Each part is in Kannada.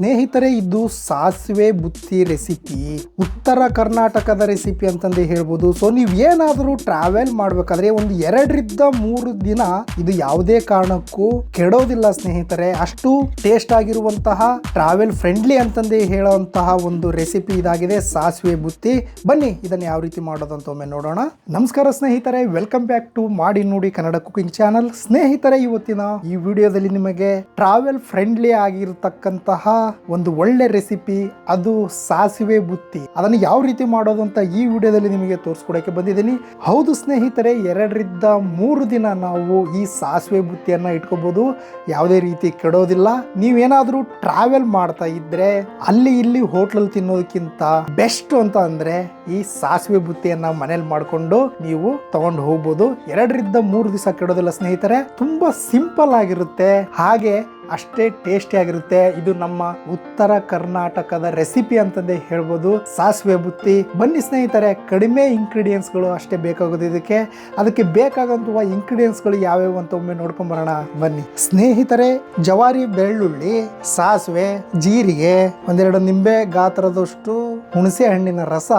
ಸ್ನೇಹಿತರೆ, ಇದು ಸಾಸಿವೆ ಬುತ್ತಿ ರೆಸಿಪಿ. ಉತ್ತರ ಕರ್ನಾಟಕದ ರೆಸಿಪಿ ಅಂತಂದೇ ಹೇಳ್ಬೋದು. ಸೊ ನೀವು ಏನಾದರೂ ಟ್ರಾವೆಲ್ ಮಾಡಬೇಕಾದ್ರೆ ಒಂದು ಎರಡರಿಂದ ಮೂರು ದಿನ ಇದು ಯಾವುದೇ ಕಾರಣಕ್ಕೂ ಕೆಡೋದಿಲ್ಲ ಸ್ನೇಹಿತರೆ. ಅಷ್ಟು ಟೇಸ್ಟ್ ಆಗಿರುವಂತಹ ಟ್ರಾವೆಲ್ ಫ್ರೆಂಡ್ಲಿ ಅಂತಂದೇ ಹೇಳುವಂತಹ ಒಂದು ರೆಸಿಪಿ ಇದಾಗಿದೆ ಸಾಸಿವೆ ಬುತ್ತಿ. ಬನ್ನಿ, ಇದನ್ನು ಯಾವ ರೀತಿ ಮಾಡೋದು ಅಂತ ಒಮ್ಮೆ ನೋಡೋಣ. ನಮಸ್ಕಾರ ಸ್ನೇಹಿತರೆ ವೆಲ್ಕಮ್ ಬ್ಯಾಕ್ ಟು ಮಾಡಿ ನೋಡಿ ಕನ್ನಡ ಕುಕಿಂಗ್ ಚಾನಲ್ ಸ್ನೇಹಿತರೆ, ಇವತ್ತಿನ ಈ ವಿಡಿಯೋದಲ್ಲಿ ನಿಮಗೆ ಟ್ರಾವೆಲ್ ಫ್ರೆಂಡ್ಲಿ ಆಗಿರತಕ್ಕಂತಹ ಒಂದು ಒಳ್ಳೆ ರೆಸಿಪಿ, ಅದು ಸಾಸಿವೆ ಬುತ್ತಿ. ಅದನ್ನು ಯಾವ ರೀತಿ ಮಾಡೋದು ಅಂತ ಈ ವಿಡಿಯೋದಲ್ಲಿ ನಿಮಗೆ ತೋರಿಸ್ಕೊಡೋಕೆ ಬಂದಿದ್ದೀನಿ. ಹೌದು ಸ್ನೇಹಿತರೆ, ಎರಡರಿಂದ ಮೂರು ದಿನ ನಾವು ಈ ಸಾಸಿವೆ ಬುತ್ತಿಯನ್ನ ಇಟ್ಕೋಬೋದು. ಯಾವುದೇ ರೀತಿ ಕೆಡೋದಿಲ್ಲ. ನೀವೇನಾದರೂ ಟ್ರಾವೆಲ್ ಮಾಡ್ತಾ ಇದ್ರೆ, ಅಲ್ಲಿ ಇಲ್ಲಿ ಹೋಟ್ಲಲ್ಲಿ ತಿನ್ನೋದಕ್ಕಿಂತ ಬೆಸ್ಟ್ ಅಂತ ಅಂದರೆ, ಈ ಸಾಸಿವೆ ಬುತ್ತಿಯನ್ನ ಮನೇಲಿ ಮಾಡ್ಕೊಂಡು ನೀವು ತಗೊಂಡು ಹೋಗ್ಬೋದು. ಎರಡರಿಂದ ಮೂರು ದಿವಸ ಕೆಡೋದಿಲ್ಲ ಸ್ನೇಹಿತರೆ. ತುಂಬಾ ಸಿಂಪಲ್ ಆಗಿರುತ್ತೆ. ಹಾಗೆ ಅಷ್ಟೇ ಟೇಸ್ಟಿ ಆಗಿರುತ್ತೆ. ಇದು ನಮ್ಮ ಉತ್ತರ ಕರ್ನಾಟಕದ ರೆಸಿಪಿ ಅಂತಂದೇ ಹೇಳ್ಬೋದು. ಸಾಸಿವೆ ಬುತ್ತಿ. ಬನ್ನಿ ಸ್ನೇಹಿತರೆ, ಕಡಿಮೆ ಇಂಗ್ರೀಡಿಯೆಂಟ್ಸ್ಗಳು ಅಷ್ಟೇ ಬೇಕಾಗೋದು ಇದಕ್ಕೆ. ಅದಕ್ಕೆ ಬೇಕಾದಂತಹ ಇಂಗ್ರೀಡಿಯೆಂಟ್ಸ್ಗಳು ಯಾವ್ಯಾವ ಅಂತ ಒಮ್ಮೆ ನೋಡ್ಕೊಂಡ್ ಬರೋಣ. ಬನ್ನಿ. ಸ್ನೇಹಿತರೆ, ಜವಾರಿ ಬೆಳ್ಳುಳ್ಳಿ, ಸಾಸಿವೆ, ಜೀರಿಗೆ, ಒಂದೆರಡು ನಿಂಬೆ ಗಾತ್ರದಷ್ಟು ಹುಣಸೆ ಹಣ್ಣಿನ ರಸ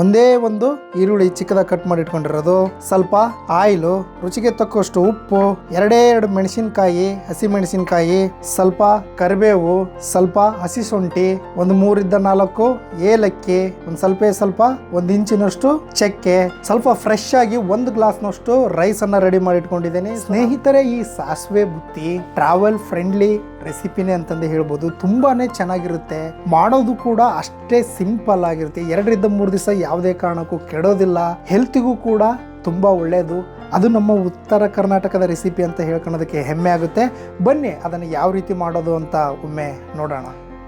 ಒಂದೇ ಒಂದು ಈರುಳ್ಳಿ ಚಿಕ್ಕದಾಗಿ ಕಟ್ ಮಾಡಿ ಇಟ್ಕೊಂಡಿರೋದು ಸ್ವಲ್ಪ ಆಯಿಲು, ರುಚಿಗೆ ತಕ್ಕಷ್ಟು ಉಪ್ಪು, ಎರಡೇ ಎರಡು ಮೆಣಸಿನಕಾಯಿ, ಹಸಿ ಮೆಣಸಿನಕಾಯಿ, ಸ್ವಲ್ಪ ಕರಿಬೇವು, ಸ್ವಲ್ಪ ಹಸಿ ಶುಂಠಿ, ಒಂದು ಮೂರಿಂದ ನಾಲ್ಕು ಏಲಕ್ಕಿ, ಒಂದು ಸ್ವಲ್ಪ ಸ್ವಲ್ಪ ಒಂದು ಇಂಚಿನಷ್ಟು ಚಕ್ಕೆ, ಸ್ವಲ್ಪ ಫ್ರೆಶ್ ಆಗಿ ಒಂದು ಗ್ಲಾಸ್ನಷ್ಟು ರೈಸ್ ಅನ್ನ ರೆಡಿ ಮಾಡಿ ಇಟ್ಕೊಂಡಿದ್ದೇನೆ ಸ್ನೇಹಿತರೆ, ಈ ಸಾಸಿವೆ ಬುತ್ತಿ ಟ್ರಾವೆಲ್ ಫ್ರೆಂಡ್ಲಿ ರೆಸಿಪಿನೇ ಅಂತಂದು ಹೇಳ್ಬೋದು ತುಂಬಾ ಚೆನ್ನಾಗಿರುತ್ತೆ. ಮಾಡೋದು ಕೂಡ ಅಷ್ಟೇ ಸಿಂಪಲ್ ಆಗಿರುತ್ತೆ. ಎರಡರಿಂದ ಮೂರು ದಿವಸ ಯಾವುದೇ ಕಾರಣಕ್ಕೂ ಕೆಡೋದಿಲ್ಲ. ಹೆಲ್ತಿಗೂ ಕೂಡ ತುಂಬ ಒಳ್ಳೆಯದು ಅದು ನಮ್ಮ ಉತ್ತರ ಕರ್ನಾಟಕದ ರೆಸಿಪಿ ಅಂತ ಹೇಳ್ಕೊಳ್ಳೋದಕ್ಕೆ ಹೆಮ್ಮೆ ಆಗುತ್ತೆ. ಬನ್ನಿ, ಅದನ್ನು ಯಾವ ರೀತಿ ಮಾಡೋದು ಅಂತ ಒಮ್ಮೆ ನೋಡೋಣ.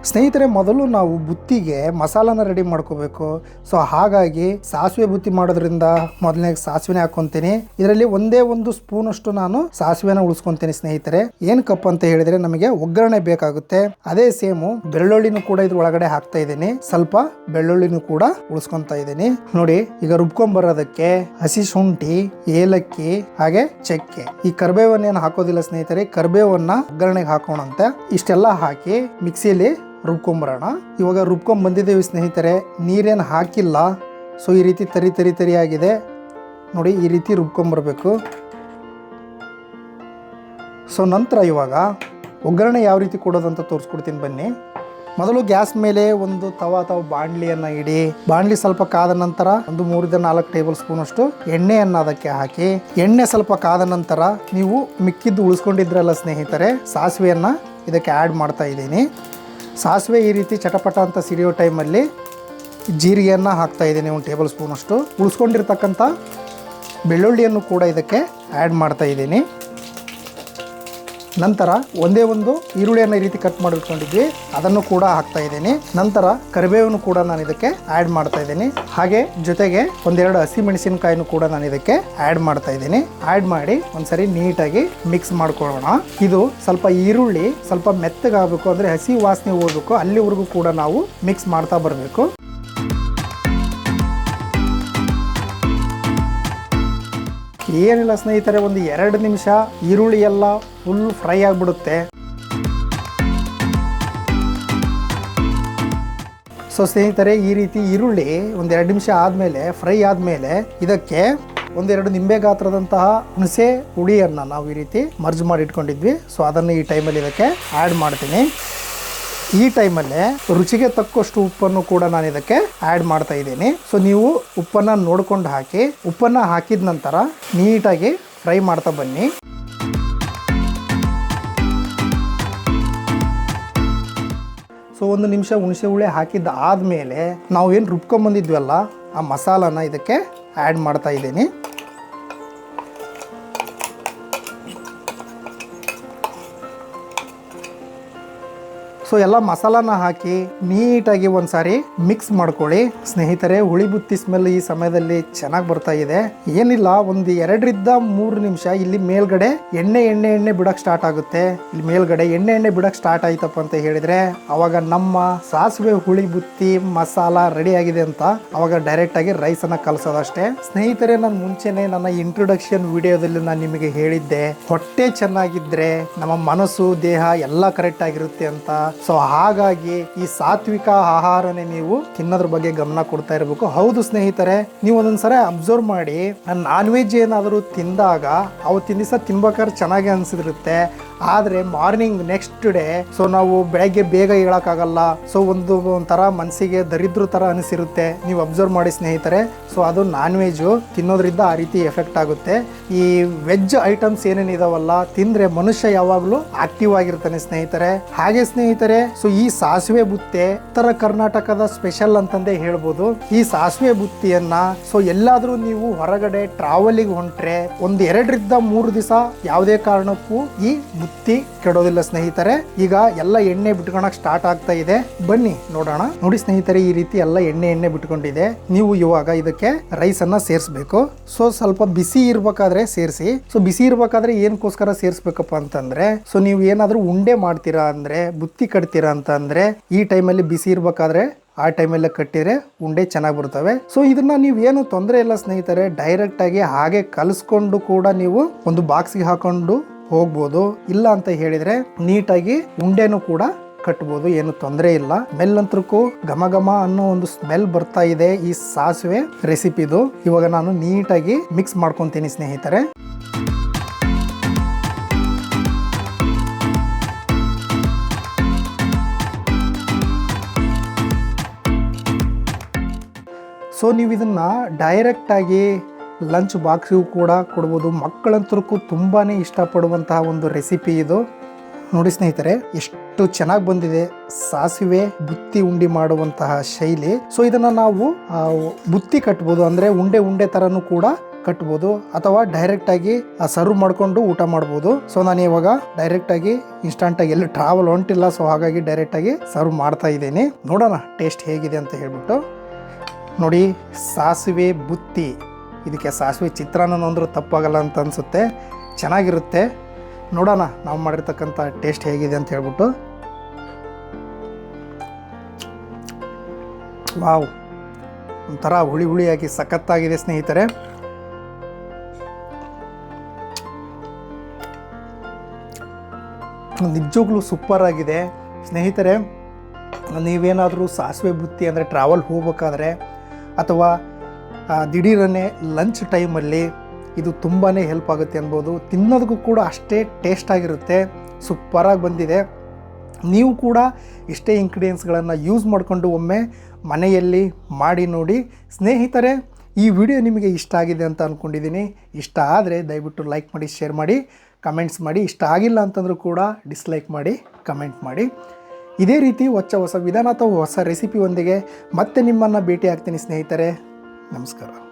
ಸ್ನೇಹಿತರೆ, ಮೊದಲು ನಾವು ಬುತ್ತಿಗೆ ಮಸಾಲಾನ ರೆಡಿ ಮಾಡ್ಕೋಬೇಕು. ಸೊ ಹಾಗಾಗಿ ಸಾಸಿವೆ ಬುತ್ತಿ ಮಾಡೋದ್ರಿಂದ ಮೊದಲನೇ ಸಾಸಿವೆನೇ ಹಾಕೊಂತೀನಿ ಇದರಲ್ಲಿ ಒಂದೇ ಒಂದು ಸ್ಪೂನ್ ಅಷ್ಟು ನಾನು ಸಾಸಿವೆನ ಉಳಿಸ್ಕೊಂತೀನಿ ಸ್ನೇಹಿತರೆ. ಏನ್ ಕಪ್ ಅಂತ ಹೇಳಿದ್ರೆ ನಮಗೆ ಒಗ್ಗರಣೆ ಬೇಕಾಗುತ್ತೆ. ಅದೇ ಸೇಮು ಬೆಳ್ಳುಳ್ಳಿನೂ ಕೂಡ ಇದ್ರ ಒಳಗಡೆ ಹಾಕ್ತಾ ಇದ್ದೀನಿ. ಸ್ವಲ್ಪ ಬೆಳ್ಳುಳ್ಳಿನೂ ಕೂಡ ಉಳಿಸ್ಕೊಂತ ಇದ್ದೀನಿ. ನೋಡಿ, ಈಗ ರುಬ್ಕೊಂಡ್ ಬರೋದಕ್ಕೆ ಹಸಿ ಶುಂಠಿ, ಏಲಕ್ಕಿ, ಹಾಗೆ ಚಕ್ಕೆ. ಈ ಕರ್ಬೇವನ್ನೇನು ಹಾಕೋದಿಲ್ಲ ಸ್ನೇಹಿತರೆ, ಕರ್ಬೇವನ್ನ ಒಗ್ಗರಣೆಗೆ ಹಾಕೋಣಂತೆ. ಇಷ್ಟೆಲ್ಲ ಹಾಕಿ ಮಿಕ್ಸಿಯಲ್ಲಿ ರುಬ್ಕೊಂಬರೋಣ. ಇವಾಗ ರುಬ್ಕೊಂಡ್ ಬಂದಿದ್ದೇವೆ ಸ್ನೇಹಿತರೆ, ನೀರೇನು ಹಾಕಿಲ್ಲ. ಸೊ ಈ ರೀತಿ ತರಿ ತರಿ ತರಿ ಆಗಿದೆ. ನೋಡಿ, ಈ ರೀತಿ ರುಬ್ಕೊಂಬರ್ಬೇಕು. ಸೊ ನಂತರ ಇವಾಗ ಒಗ್ಗರಣೆ ಯಾವ ರೀತಿ ಕೊಡೋದಂತ ತೋರಿಸ್ಕೊಡ್ತೀನಿ ಬನ್ನಿ. ಮೊದಲು ಗ್ಯಾಸ್ ಮೇಲೆ ಒಂದು ತವ ಅಥವಾ ಬಾಣಲಿಯನ್ನು ಇಡಿ. ಬಾಣಲಿ ಸ್ವಲ್ಪ ಕಾದ ನಂತರ ಒಂದು ಮೂರಿಂದ ನಾಲ್ಕು ಟೇಬಲ್ ಸ್ಪೂನ್ ಅಷ್ಟು ಎಣ್ಣೆಯನ್ನು ಅದಕ್ಕೆ ಹಾಕಿ. ಎಣ್ಣೆ ಸ್ವಲ್ಪ ಕಾದ ನಂತರ ನೀವು ಮಿಕ್ಕಿದ್ದು ಉಳಿಸ್ಕೊಂಡಿದ್ರಲ್ಲ ಸ್ನೇಹಿತರೆ, ಸಾಸಿವೆಯನ್ನು ಇದಕ್ಕೆ ಆ್ಯಡ್ ಮಾಡ್ತಾ ಇದ್ದೀನಿ. ಸಾಸಿವೆ ಈ ರೀತಿ ಚಟಪಟ ಅಂತ ಸಿಡಿಯೋ ಟೈಮಲ್ಲಿ ಜೀರಿಗೆಯನ್ನು ಹಾಕ್ತಾ ಇದ್ದೀನಿ ಒಂದು ಟೇಬಲ್ ಸ್ಪೂನಷ್ಟು. ಉಳಿಸ್ಕೊಂಡಿರ್ತಕ್ಕಂಥ ಬೆಳ್ಳುಳ್ಳಿಯನ್ನು ಕೂಡ ಇದಕ್ಕೆ ಆ್ಯಡ್ ಮಾಡ್ತಾ ಇದ್ದೀನಿ. ನಂತರ ಒಂದೇ ಒಂದು ಈರುಳ್ಳಿಯನ್ನು ಈ ರೀತಿ ಕಟ್ ಮಾಡಿಟ್ಕೊಂಡಿದ್ವಿ. ಅದನ್ನು ಕೂಡ ಹಾಕ್ತಾ ಇದ್ದೀನಿ. ನಂತರ ಕರಿಬೇವನ್ನು ಕೂಡ ನಾನು ಇದಕ್ಕೆ ಆ್ಯಡ್ ಮಾಡ್ತಾ ಇದ್ದೀನಿ. ಹಾಗೆ ಜೊತೆಗೆ ಒಂದೆರಡು ಹಸಿ ಮೆಣಸಿನಕಾಯಿನೂ ಕೂಡ ನಾನು ಇದಕ್ಕೆ ಆ್ಯಡ್ ಮಾಡ್ತಾ ಇದ್ದೀನಿ. ಆ್ಯಡ್ ಮಾಡಿ ಒಂದ್ಸರಿ ನೀಟಾಗಿ ಮಿಕ್ಸ್ ಮಾಡ್ಕೊಳ್ಳೋಣ. ಇದು ಸ್ವಲ್ಪ ಈರುಳ್ಳಿ, ಸ್ವಲ್ಪ ಮೆತ್ತಗಾಗಬೇಕು ಅಂದರೆ ಹಸಿ ವಾಸನೆ ಹೋಗಬೇಕು. ಅಲ್ಲಿವರೆಗೂ ಕೂಡ ನಾವು ಮಿಕ್ಸ್ ಮಾಡ್ತಾ ಬರಬೇಕು. ಏನಿಲ್ಲ ಸ್ನೇಹಿತರೆ, ಒಂದು ಎರಡು ನಿಮಿಷ ಈರುಳ್ಳಿ ಎಲ್ಲ ಫುಲ್ ಫ್ರೈ ಆಗಿಬಿಡುತ್ತೆ. ಸೊ ಸ್ನೇಹಿತರೆ, ಈ ರೀತಿ ಈರುಳ್ಳಿ ಒಂದು ಎರಡು ನಿಮಿಷ ಆದಮೇಲೆ ಫ್ರೈ ಆದಮೇಲೆ, ಇದಕ್ಕೆ ಒಂದೆರಡು ನಿಂಬೆ ಗಾತ್ರದಂತಹ ಹುಣಸೆ ಹುಳಿಯನ್ನು ನಾವು ಈ ರೀತಿ ಮರ್ಜ್ ಮಾಡಿ ಇಟ್ಕೊಂಡಿದ್ವಿ. ಸೊ ಅದನ್ನು ಈ ಟೈಮಲ್ಲಿ ಇದಕ್ಕೆ ಆ್ಯಡ್ ಮಾಡ್ತೀನಿ. ಈ ಟೈಮಲ್ಲೇ ರುಚಿಗೆ ತಕ್ಕಷ್ಟು ಉಪ್ಪನ್ನು ಕೂಡ ನಾನು ಇದಕ್ಕೆ ಆ್ಯಡ್ ಮಾಡ್ತಾ ಇದ್ದೀನಿ. ಸೊ ನೀವು ಉಪ್ಪನ್ನು ನೋಡ್ಕೊಂಡು ಹಾಕಿ, ಉಪ್ಪನ್ನು ಹಾಕಿದ ನಂತರ ನೀಟಾಗಿ ಫ್ರೈ ಮಾಡ್ತಾ ಬನ್ನಿ. ಸೊ ಒಂದು ನಿಮಿಷ ಹುಣಸೆ ಹುಳಿ ಹಾಕಿದ ಆದಮೇಲೆ ನಾವು ಏನು ರುಬ್ಕೊಂಬಂದಿದ್ವಲ್ಲ ಆ ಮಸಾಲಾನ ಇದಕ್ಕೆ ಆ್ಯಡ್ ಮಾಡ್ತಾ ಇದ್ದೀನಿ. ಸೊ ಎಲ್ಲ ಮಸಾಲಾನ ಹಾಕಿ ನೀಟಾಗಿ ಒಂದ್ಸಾರಿ ಮಿಕ್ಸ್ ಮಾಡ್ಕೊಳ್ಳಿ. ಸ್ನೇಹಿತರೆ, ಹುಳಿ ಬುತ್ತಿ ಸ್ಮೆಲ್ ಈ ಸಮಯದಲ್ಲಿ ಚೆನ್ನಾಗಿ ಬರ್ತಾ ಇದೆ. ಏನಿಲ್ಲ, ಒಂದು ಎರಡರಿಂದ ಮೂರು ನಿಮಿಷ ಇಲ್ಲಿ ಮೇಲ್ಗಡೆ ಎಣ್ಣೆ ಎಣ್ಣೆ ಎಣ್ಣೆ ಬಿಡಕ್ ಸ್ಟಾರ್ಟ್ ಆಗುತ್ತೆ. ಇಲ್ಲಿ ಮೇಲ್ಗಡೆ ಎಣ್ಣೆ ಎಣ್ಣೆ ಬಿಡಕ್ ಸ್ಟಾರ್ಟ್ ಆಯ್ತಪ್ಪ ಅಂತ ಹೇಳಿದ್ರೆ, ಅವಾಗ ನಮ್ಮ ಸಾಸಿವೆ ಹುಳಿ ಬುತ್ತಿ ಮಸಾಲ ರೆಡಿ ಆಗಿದೆ ಅಂತ ಅವಾಗ ಡೈರೆಕ್ಟ್ ಆಗಿ ರೈಸ್ ಅನ್ನ ಕಲಸೋದಷ್ಟೇ. ಸ್ನೇಹಿತರೆ, ನಾನು ಮುಂಚೆನೆ ನನ್ನ ಇಂಟ್ರೊಡಕ್ಷನ್ ವಿಡಿಯೋದಲ್ಲಿ ನಾನು ನಿಮಗೆ ಹೇಳಿದ್ದೆ, ಹೊಟ್ಟೆ ಚೆನ್ನಾಗಿದ್ರೆ ನಮ್ಮ ಮನಸ್ಸು, ದೇಹ ಎಲ್ಲ ಕರೆಕ್ಟ್ ಆಗಿರುತ್ತೆ ಅಂತ. ಸೊ ಹಾಗಾಗಿ ಈ ಸಾತ್ವಿಕ ಆಹಾರನೇ ನೀವು ತಿನ್ನೋದ್ರ ಬಗ್ಗೆ ಗಮನ ಕೊಡ್ತಾ ಇರಬೇಕು. ಹೌದು ಸ್ನೇಹಿತರೆ, ನೀವು ಒಂದೊಂದ್ಸಲ ಅಬ್ಸರ್ವ್ ಮಾಡಿ, ನಾನ್ ವೆಜ್ ಏನಾದರೂ ತಿಂದಾಗ, ಅವತ್ತಿನ ತಿನ್ನಿಸ ತಿನ್ಬೇಕಾದ್ರೆ ಚೆನ್ನಾಗಿ ಅನ್ಸಿದಿರುತ್ತೆ. ಆದರೆ ಮಾರ್ನಿಂಗ್ ನೆಕ್ಸ್ಟ್ ಡೇ ಸೊ ನಾವು ಬೆಳಗ್ಗೆ ಬೇಗ ಹೇಳೋಕ್ಕಾಗಲ್ಲ. ಸೊ ಒಂದು ಒಂಥರ ಮನಸ್ಸಿಗೆ ದರಿದ್ರ ಥರ ಅನಿಸಿರುತ್ತೆ. ನೀವು ಅಬ್ಸರ್ವ್ ಮಾಡಿ ಸ್ನೇಹಿತರೆ. ಸೊ ಅದು ನಾನ್ ವೆಜ್ಜು ತಿನ್ನೋದ್ರಿಂದ ಆ ರೀತಿ ಎಫೆಕ್ಟ್ ಆಗುತ್ತೆ. ಈ ವೆಜ್ ಐಟಮ್ಸ್ ಏನೇನಿದಾವಲ್ಲ ತಿಂದರೆ ಮನುಷ್ಯ ಯಾವಾಗಲೂ ಆಕ್ಟಿವ್ ಆಗಿರ್ತಾನೆ ಸ್ನೇಹಿತರೆ. ಹಾಗೆ ಸ್ನೇಹಿತರೆ ಸೊ ಈ ಸಾಸಿವೆ ಬುತ್ತೆ, ಉತ್ತರ ಕರ್ನಾಟಕದ ಸ್ಪೆಷಲ್ ಅಂತಂದೇ ಹೇಳ್ಬೋದು. ಈ ಸಾಸಿವೆ ಬುತ್ತಿಯನ್ನ ಸೊ ಎಲ್ಲಾದರೂ ನೀವು ಹೊರಗಡೆ ಟ್ರಾವೆಲಿಗೆ ಹೊಂಟ್ರೆ, ಒಂದು ಎರಡರಿಂದ ಮೂರು ದಿವಸ ಯಾವುದೇ ಕಾರಣಕ್ಕೂ ಈ ಬುತ್ತಿ ಕೆಡೋದಿಲ್ಲ ಸ್ನೇಹಿತರೆ. ಈಗ ಎಲ್ಲ ಎಣ್ಣೆ ಬಿಟ್ಕೊಳಕ್ ಸ್ಟಾರ್ಟ್ ಆಗ್ತಾ ಇದೆ. ಬನ್ನಿ ನೋಡೋಣ. ನೋಡಿ ಸ್ನೇಹಿತರೆ, ಈ ರೀತಿ ಎಲ್ಲ ಎಣ್ಣೆ ಎಣ್ಣೆ ಬಿಟ್ಕೊಂಡಿದೆ. ನೀವು ಇವಾಗ ಇದಕ್ಕೆ ರೈಸ್ ಅನ್ನ ಸೇರಿಸಬೇಕು. ಸೊ ಸ್ವಲ್ಪ ಬಿಸಿ ಇರ್ಬೇಕಾದ್ರೆ ಸೇರಿಸಿ. ಸೊ ಬಿಸಿ ಇರ್ಬೇಕಾದ್ರೆ ಏನಕ್ಕೋಸ್ಕರ ಸೇರಿಸ್ಬೇಕಪ್ಪ ಅಂತಂದ್ರೆ ಸೊ ನೀವು ಏನಾದ್ರೂ ಉಂಡೆ ಮಾಡ್ತೀರಾ ಅಂದ್ರೆ, ಬುತ್ತಿ ಕಟ್ತೀರಾ ಅಂತ ಅಂದ್ರೆ ಈ ಟೈಮಲ್ಲಿ ಬಿಸಿ ಇರ್ಬೇಕಾದ್ರೆ ಆ ಟೈಮಲ್ಲೇ ಕಟ್ಟಿದ್ರೆ ಉಂಡೆ ಚೆನ್ನಾಗಿ ಬರ್ತವೆ. ಸೊ ಇದನ್ನ ನೀವು ಏನು ತೊಂದರೆ ಇಲ್ಲ ಸ್ನೇಹಿತರೆ. ಡೈರೆಕ್ಟ್ ಆಗಿ ಹಾಗೆ ಕಲಿಸ್ಕೊಂಡು ಕೂಡ ನೀವು ಒಂದು ಬಾಕ್ಸಿಗೆ ಹಾಕೊಂಡು ಹೋಗ್ಬೋದು. ಇಲ್ಲ ಅಂತ ಹೇಳಿದ್ರೆ ನೀಟಾಗಿ ಉಂಡೆನೂ ಕೂಡ ಕಟ್ಬೋದು. ಏನು ತೊಂದರೆ ಇಲ್ಲ. ಮೆಲ್ ಅಂತರಕ್ಕೂ ಘಮ ಘಮ ಅನ್ನೋ ಒಂದು ಸ್ಮೆಲ್ ಬರ್ತಾ ಇದೆ ಈ ಸಾಸಿವೆ ರೆಸಿಪಿದು. ಇವಾಗ ನಾನು ನೀಟಾಗಿ ಮಿಕ್ಸ್ ಮಾಡ್ಕೊತೀನಿ ಸ್ನೇಹಿತರೆ. ಸೊ, ನೀವು ಇದನ್ನ ಡೈರೆಕ್ಟ್ ಆಗಿ ಲಂಚ್ ಬಾಕ್ಸಿಗೂ ಕೂಡ ಕೊಡ್ಬೋದು. ಮಕ್ಕಳಂತರಕ್ಕೂ ತುಂಬಾ ಇಷ್ಟಪಡುವಂತಹ ಒಂದು ರೆಸಿಪಿ ಇದು. ನೋಡಿ ಸ್ನೇಹಿತರೆ, ಎಷ್ಟು ಚೆನ್ನಾಗಿ ಬಂದಿದೆ. ಸಾಸಿವೆ, ಬುತ್ತಿ ಉಂಡಿ ಮಾಡುವಂತಹ ಶೈಲಿ. ಸೊ ಇದನ್ನ ನಾವು ಬುತ್ತಿ ಕಟ್ಬೋದು. ಅಂದ್ರೆ ಉಂಡೆ ಉಂಡೆ ತರನು ಕೂಡ ಕಟ್ಬೋದು. ಅಥವಾ ಡೈರೆಕ್ಟ್ ಆಗಿ ಸರ್ವ್ ಮಾಡಿಕೊಂಡು ಊಟ ಮಾಡ್ಬೋದು. ಸೊ ನಾನು ಇವಾಗ ಡೈರೆಕ್ಟ್ ಆಗಿ ಇನ್ಸ್ಟಂಟ್ ಆಗಿ, ಎಲ್ಲಿ ಟ್ರಾವೆಲ್ ಹೊಂಟಿಲ್ಲ. ಸೊ ಹಾಗಾಗಿ ಡೈರೆಕ್ಟ್ ಆಗಿ ಸರ್ವ್ ಮಾಡ್ತಾ ಇದ್ದೀನಿ. ನೋಡೋಣ ಟೇಸ್ಟ್ ಹೇಗಿದೆ ಅಂತ ಹೇಳ್ಬಿಟ್ಟು. ನೋಡಿ, ಸಾಸಿವೆ, ಬುತ್ತಿ. ಇದಕ್ಕೆ ಸಾಸಿವೆ ಚಿತ್ರಾನ್ನ ಅಂದರೂ ತಪ್ಪಾಗಲ್ಲ ಅಂತ ಅನಿಸುತ್ತೆ. ಚೆನ್ನಾಗಿರುತ್ತೆ. ನೋಡೋಣ, ನಾವು ಮಾಡಿರ್ತಕ್ಕಂಥ ಟೇಸ್ಟ್ ಹೇಗಿದೆ ಅಂತ ಹೇಳ್ಬಿಟ್ಟು. ವಾವ್. ಒಂಥರ ಹುಳಿ ಹುಳಿಯಾಗಿ ಸಖತ್ತಾಗಿದೆ ಸ್ನೇಹಿತರೆ. ನಿಜವಾಗ್ಲೂ ಸೂಪರ್ ಆಗಿದೆ. ಸ್ನೇಹಿತರೆ, ನೀವೇನಾದರೂ ಸಾಸಿವೆ ಬುತ್ತಿ ಅಂದರೆ ಟ್ರಾವೆಲ್ ಹೋಗ್ಬೇಕಾದ್ರೆ ಅಥವಾ ದಿಢೀರನೆ ಲಂಚ್ ಟೈಮಲ್ಲಿ ಇದು ತುಂಬಾ ಹೆಲ್ಪ್ ಆಗುತ್ತೆ ಅನ್ಬೋದು. ತಿನ್ನೋದಕ್ಕೂ ಕೂಡ ಅಷ್ಟೇ ಟೇಸ್ಟ್ ಆಗಿರುತ್ತೆ. ಸೂಪರಾಗಿ ಬಂದಿದೆ. ನೀವು ಕೂಡ ಇಷ್ಟೇ ಇಂಗ್ರೀಡಿಯೆಂಟ್ಸ್ಗಳನ್ನು ಯೂಸ್ ಮಾಡಿಕೊಂಡು ಒಮ್ಮೆ ಮನೆಯಲ್ಲಿ ಮಾಡಿ ನೋಡಿ. ಸ್ನೇಹಿತರೆ, ಈ ವಿಡಿಯೋ ನಿಮಗೆ ಇಷ್ಟ ಆಗಿದೆ ಅಂತ ಅಂದ್ಕೊಂಡಿದ್ದೀನಿ ಇಷ್ಟ ಆದರೆ ದಯವಿಟ್ಟು ಲೈಕ್ ಮಾಡಿ, ಶೇರ್ ಮಾಡಿ, ಕಮೆಂಟ್ಸ್ ಮಾಡಿ. ಇಷ್ಟ ಆಗಿಲ್ಲ ಅಂತಂದರೂ ಕೂಡ ಡಿಸ್ಲೈಕ್ ಮಾಡಿ, ಕಮೆಂಟ್ ಮಾಡಿ. ಇದೇ ರೀತಿ ಹೊಚ್ಚ ಹೊಸ ವಿಧಾನ ಅಥವಾ ಹೊಸ ರೆಸಿಪಿಯೊಂದಿಗೆ ಮತ್ತೆ ನಿಮ್ಮನ್ನು ಭೇಟಿ ಆಗ್ತೀನಿ ಸ್ನೇಹಿತರೆ. ನಮಸ್ಕಾರ.